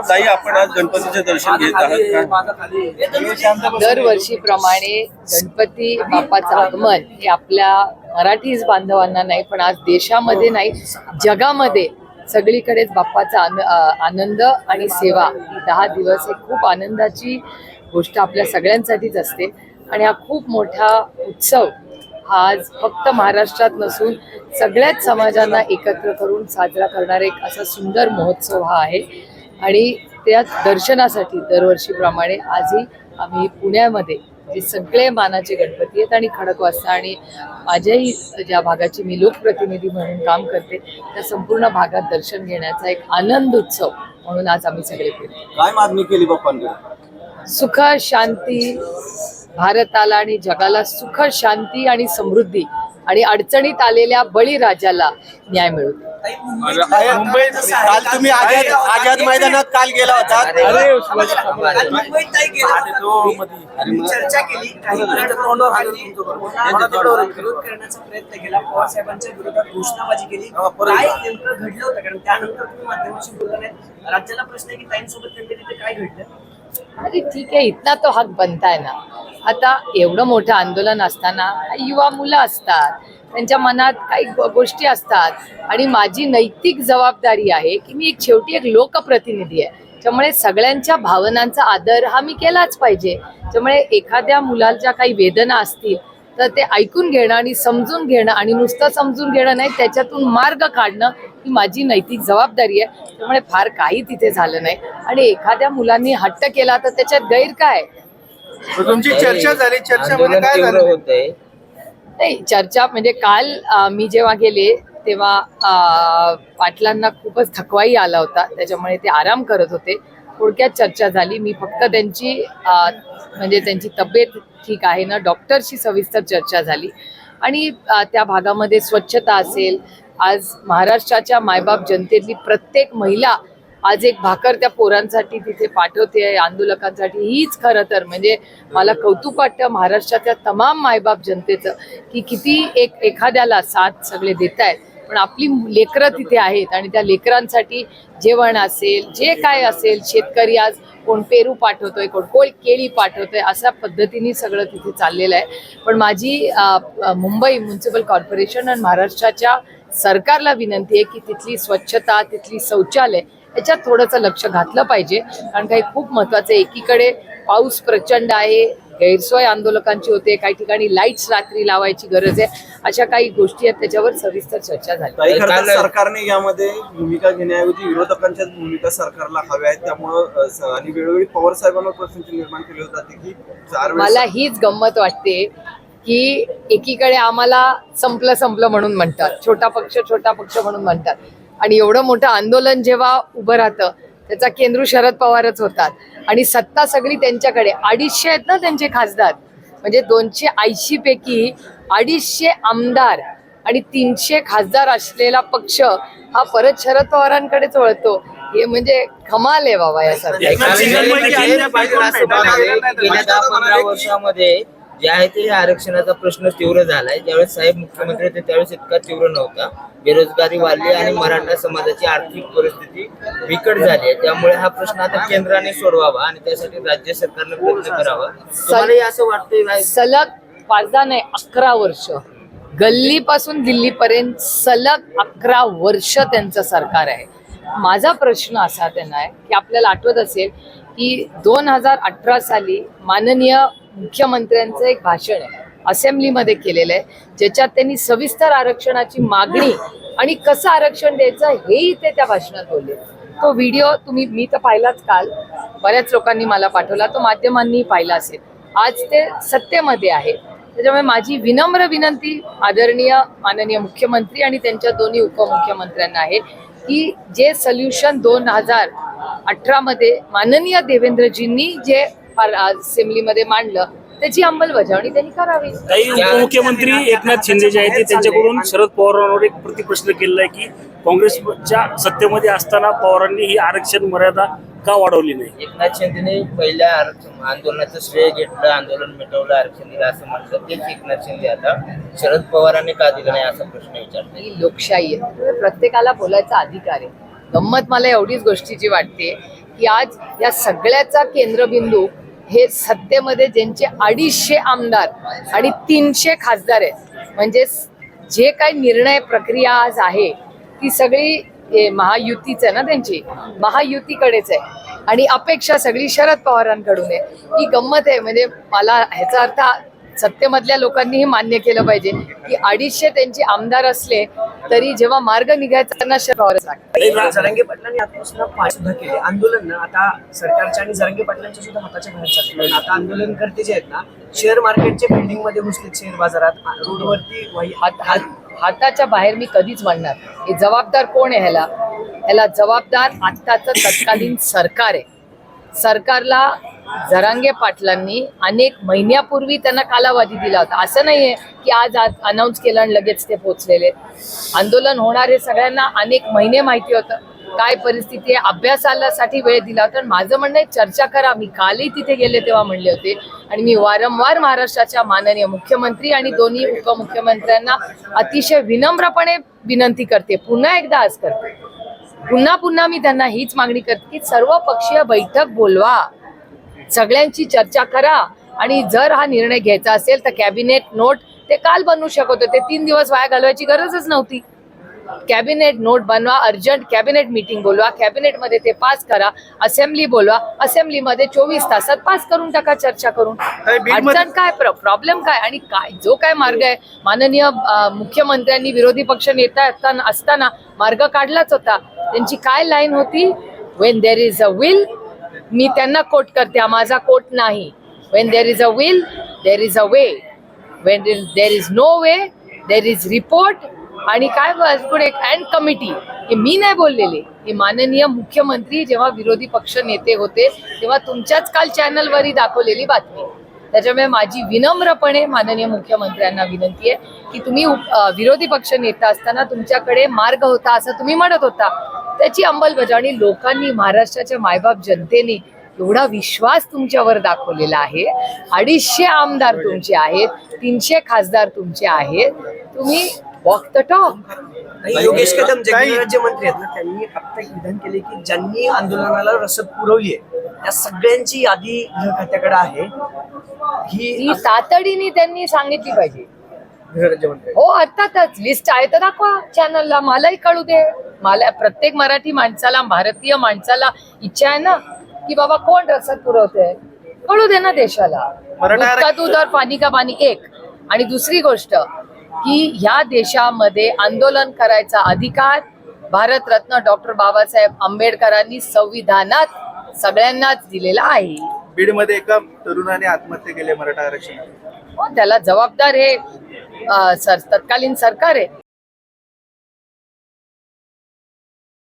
ताई आपण आज गणपतीचे दर्शन घेत आहात का? दरवर्षीप्रमाणे गणपती बाप्पाचं आगमन हे आपल्या मराठीच बांधवांना नाही पण आज देशामध्ये नाही जगामध्ये सगळीकडेच बाप्पाचा आनंद आणि सेवा. दहा दिवस हे खूप आनंदाची गोष्ट आपल्या सगळ्यांसाठीच असते. आणि हा खूप मोठा उत्सव हा आज फक्त महाराष्ट्रात नसून सगळ्याच समाजांना एकत्र करून साजरा करणारा एक असा सुंदर महोत्सव हा आहे. आणि त्या दर्शनासाठी दरवर्षीप्रमाणे आजही आम्ही पुण्यामध्ये जे सगळे मानाचे गणपती आहेत आणि खडकवासला आणि माझ्याही ज्या भागाची मी लोकप्रतिनिधी म्हणून काम करते त्या संपूर्ण भागात दर्शन घेण्याचा एक आनंद उत्सव म्हणून आज आम्ही सगळे फिरतो. काय मागणी केली बाप्पांकडे? सुख शांती भारताला आणि जगाला सुख शांती आणि समृद्धी आणि अडचणीत आलेल्या बळीराजाला न्याय मिळू दे. मुंबईत काल तुम्ही आझाद आझाद मैदानात काल गेला होता चर्चा केली काही विरोध करण्याचा प्रयत्न केला पवार साहेबांच्या विरोधात घोषणाबाजी केली काय नेमकं घडलं होतं कारण त्यानंतर तुम्ही माध्यमाशी बोलला नाही राज्याला प्रश्न आहे की ताईंसोबत नेमकं तिथे काय घडलं अरे ठीक आहे इथना तो हक बनताय ना आता एवढं मोठं आंदोलन असताना युवा मुलं असतात त्यांच्या मनात काही गोष्टी असतात. आणि माझी नैतिक जबाबदारी आहे की मी एक शेवटी एक लोकप्रतिनिधी आहे. त्यामुळे सगळ्यांच्या भावनांचा आदर हा मी केलाच पाहिजे. त्यामुळे एखाद्या मुलाच्या काही वेदना असतील तर ते ऐकून घेणं आणि समजून घेणं आणि नुसतं समजून घेणं नाही त्याच्यातून मार्ग काढणं ही माझी नैतिक जबाबदारी आहे. त्यामुळे फार काही तिथे झालं नाही. आणि एखाद्या मुलांनी हट्ट केला तर त्याच्यात गैर काय? तुमची चर्चा झाली चर्चामध्ये आंदोलन काय तीव्र झालं? होतंय. नाही चर्चा म्हणजे काल अं, मी जेव्हा गेले तेव्हा अं, पाटलांना खूपच थकवाई आला होता. त्याच्यामुळे ते आराम करत होते. थोडक्यात चर्चा झाली. मी फक्त त्यांची अं, म्हणजे त्यांची तब्येत ठीक आहे ना डॉक्टरशी सविस्तर चर्चा झाली. आणि अं, त्या भागामध्ये स्वच्छता असेल. आज महाराष्ट्राच्या मायबाप जनतेतली प्रत्येक महिला आज एक भाकर त्या पोरांसाठी तिथे पाठवते आंदोलकांसाठी. हीच खरं तर म्हणजे मला कौतुक वाटतं महाराष्ट्राच्या तमाम मायबाप जनतेचं की किती एक एखाद्याला साथ सगळे देत आहेत पण आपली लेकरं तिथे आहेत आणि त्या लेकरांसाठी जेवण असेल जे काय असेल शेतकरी आज कोण पेरू पाठवतोय कोण कोण केळी पाठवतोय अशा पद्धतीने सगळं तिथे चाललेलं आहे. पण माझी मुंबई म्युन्सिपल कॉर्पोरेशन आणि महाराष्ट्राच्या सरकारला विनंती आहे की तिथली स्वच्छता तिथली शौचालय याच्यात थोडंसं लक्ष घातलं पाहिजे. कारण काही खूप महत्वाचं आहे एकीकडे पाऊस प्रचंड आहे गैरसोय आंदोलकांची होते काही ठिकाणी लाईट्स रात्री लावायची गरज आहे अशा काही गोष्टी आहेत त्याच्यावर सविस्तर चर्चा झाली. सरकारने यामध्ये भूमिका घेण्याऐवजी विरोधकांच्याच भूमिका सरकारला हव्या आहेत. त्यामुळं आणि वेळोवेळी पवार साहेबांवर प्रश्न निर्माण केले जाते की मला हीच गंमत वाटते की एकीकडे आम्हाला संपलं संपलं म्हणून म्हणतात. छोटा पक्ष छोटा पक्ष म्हणून म्हणतात. आणि एवढं मोठं आंदोलन जेव्हा उभं राहतं त्याचा केंद्र शरद पवारच होतात. आणि सत्ता सगळी त्यांच्याकडे. अडीचशे आहेत ना त्यांचे खासदार? म्हणजे दोनशे ऐंशी पैकी अडीचशे आमदार आणि तीनशे खासदार असलेला पक्ष हा परत शरद पवारांकडेच वळतो. हे म्हणजे कमाल आहे बाबा म्हणाले की गेल्या दहा पंधरा वर्षामध्ये जे आहे ते आरक्षणाचा प्रश्न तीव्र झालाय. ज्यावेळेस साहेब मुख्यमंत्री होते त्यावेळेस इतका तीव्र नव्हता. बेरोजगारी वाढली आणि मराठा समाजाची आर्थिक परिस्थिती बिकट झाली आहे. त्यामुळे हा प्रश्न आता केंद्राने सोडवावा आणि त्यासाठी राज्य सरकारने प्रयत्न करावा. तुम्हालाही असं वाटतंय सलग पाचदा नाही अकरा वर्ष. गल्लीपासून दिल्लीपर्यंत सलग अकरा वर्ष त्यांचं सरकार आहे. माझा प्रश्न असा त्यांना आहे की आपल्याला आठवत असेल की दोन हजार अठरा साली माननीय मुख्यमंत्र्यांचं एक भाषण आहे. असेंब्लीमध्ये केलेलं आहे. ज्याच्यात त्यांनी सविस्तर आरक्षणाची मागणी आणि कसं आरक्षण द्यायचं हेही ते त्या भाषणात बोलले. तो व्हिडिओ तुम्ही मी तर पाहिलाच काल. बऱ्याच लोकांनी मला पाठवला. तो माध्यमांनी पाहिला असेल. आज ते सत्तेमध्ये आहे. त्याच्यामुळे माझी विनम्र विनंती आदरणीय माननीय मुख्यमंत्री आणि त्यांच्या दोन्ही उपमुख्यमंत्र्यांना आहे की जे सोल्युशन दोन हजार अठरामध्ये माननीय देवेंद्रजींनी जे पार- असेंब्लीमध्ये मांडलं त्याची अंमलबजावणी त्यांनी करावी. काही उपमुख्यमंत्री एकनाथ शिंदे जे आहेत ते त्यांच्याकडून शरद पवारांवर एक प्रतिप्रश्न केलेला आहे की काँग्रेसच्या सत्तेमध्ये असताना पवारांनी ही आरक्षण मर्यादा का वाढवली नाही? एकनाथ शिंदेने पहिल्या आरक्षण आंदोलनाचं श्रेय घेतलं आंदोलन मिटवलं आरक्षण दिलं असं म्हटलं तेच एकनाथ शिंदे आता शरद पवारांनी का दिलं नाही असा प्रश्न विचारतो ही लोकशाही आहे. प्रत्येकाला बोलायचा अधिकार आहे. गंमत मला एवढीच गोष्टीची वाटते की आज या सगळ्याचा केंद्रबिंदू हे सत्तेमध्ये ज्यांचे अडीचशे आमदार आणि तीनशे खासदार आहेत म्हणजे जे काही निर्णय प्रक्रिया आज आहे ती सगळी महायुतीच आहे ना त्यांची? महायुतीकडेच आहे. आणि अपेक्षा सगळी शरद पवारांकडून आहे. ही गंमत आहे म्हणजे मला ह्याचा अर्थ सत्तेमधल्या लोकांनीही मान्य केलं पाहिजे की अडीचशे त्यांचे आमदार असले तरी जेव्हा मार्ग निघायचा त्यांना शरद लागतात जरांगे पाटलांनी आत्मसुद्धा पाय सुद्धा केले. आंदोलन ना आता सरकारच्या आणि जरांगे पाटलांच्या सुद्धा हाताच्या बाहेर चालले आता आंदोलनकर्ते जे आहेत ना शेअर मार्केटच्या बिल्डिंगमध्ये घुसलेत शेअर बाजारात. रोडवरती हात हात. हाताच्या बाहेर मी कधीच म्हणणार हे जबाबदार कोण आहे ह्याला? ह्याला जबाबदार आत्ताचं तत्कालीन सरकार आहे. सरकारला जरांगे पाटलांनी अनेक महिन्यापूर्वी त्यांना कालावधी दिला होता. असं नाहीये की आज आज अनाऊन्स केलं आणि लगेच ते पोचलेले आंदोलन होणार हे सगळ्यांना अनेक महिने माहिती होतं. काय परिस्थिती आहे? अभ्यासासाठी वेळ दिला होता. आणि माझं म्हणणं आहे चर्चा करा. मी कालही तिथे गेले तेव्हा म्हणले होते. आणि मी वारंवार महाराष्ट्राच्या माननीय मुख्यमंत्री आणि दोन्ही उपमुख्यमंत्र्यांना अतिशय विनम्रपणे विनंती करते. पुन्हा एकदा आज करते. पुन्हा पुन्हा मी त्यांना हीच मागणी करते की सर्व पक्षीय बैठक बोलवा. सगळ्यांची चर्चा करा. आणि जर हा निर्णय घ्यायचा असेल तर कॅबिनेट नोट ते काल बनवू शकत होते. तीन दिवस वाया घालवायची गरजच नव्हती. कॅबिनेट नोट बनवा अर्जंट कॅबिनेट मीटिंग बोलवा कॅबिनेटमध्ये ते पास करा असेंब्ली बोलवा असेंब्लीमध्ये चोवीस तासात पास करून टाका चर्चा करून. अडचण काय प्रॉब्लेम काय? आणि काय जो काय मार्ग आहे? माननीय मुख्यमंत्र्यांनी विरोधी पक्ष नेता असताना असताना मार्ग काढलाच होता. त्यांची काय लाईन होती? When there is a will मी त्यांना कोट करते माझा कोट नाही. When there is a will there is a way when there is no way there is report आणि काय पुढे अँड कमिटी हे मी नाही बोललेले. हे माननीय मुख्यमंत्री जेव्हा विरोधी पक्ष नेते होते तेव्हा तुमच्याच काल चॅनलवरही दाखवलेली बातमी. त्याच्यामुळे माझी विनम्रपणे माननीय मुख्यमंत्र्यांना विनंती आहे की तुम्ही विरोधी पक्ष नेता असताना तुमच्याकडे मार्ग होता असं तुम्ही म्हणत होता. त्याची अंमलबजावणी लोकांनी महाराष्ट्राच्या मायबाप जनतेने एवढा विश्वास तुमच्यावर दाखवलेला आहे. अडीचशे आमदार तुमचे आहेत तीनशे खासदार तुमचे आहेत. तुम्ही वॉक द टॉक आणि योगेश कदम जे गृहराज्यमंत्री आहेत ना त्यांनी आता एक विधान केले की ज्यांनी आंदोलनाला रसद पुरवली आहे त्या सगळ्यांची यादी गृह खात्याकडे आहे. ही ही तातडीने त्यांनी सांगितली पाहिजे. गृहराज्यमंत्री. हो अर्थातच. लिस्ट आहे तर दाखवा चॅनलला मलाही कळू दे. मला प्रत्येक मराठी माणसाला भारतीय माणसाला इच्छा आहे ना की बाबा कोण रसद पुरवते कळू दे ना देशाला. दूध का दूध और पाणी का पाणी एक आणि दुसरी गोष्ट की ह्या देशामध्ये आंदोलन करायचा अधिकार भारतरत्न डॉक्टर बाबासाहेब आंबेडकरांनी संविधानात सगळ्यांनाच दिलेला आहे. बीडमध्ये एका तरुणाने आत्महत्या केली मराठा आरक्षण हो, त्याला जबाबदार हे सर तत्कालीन सरकार आहे.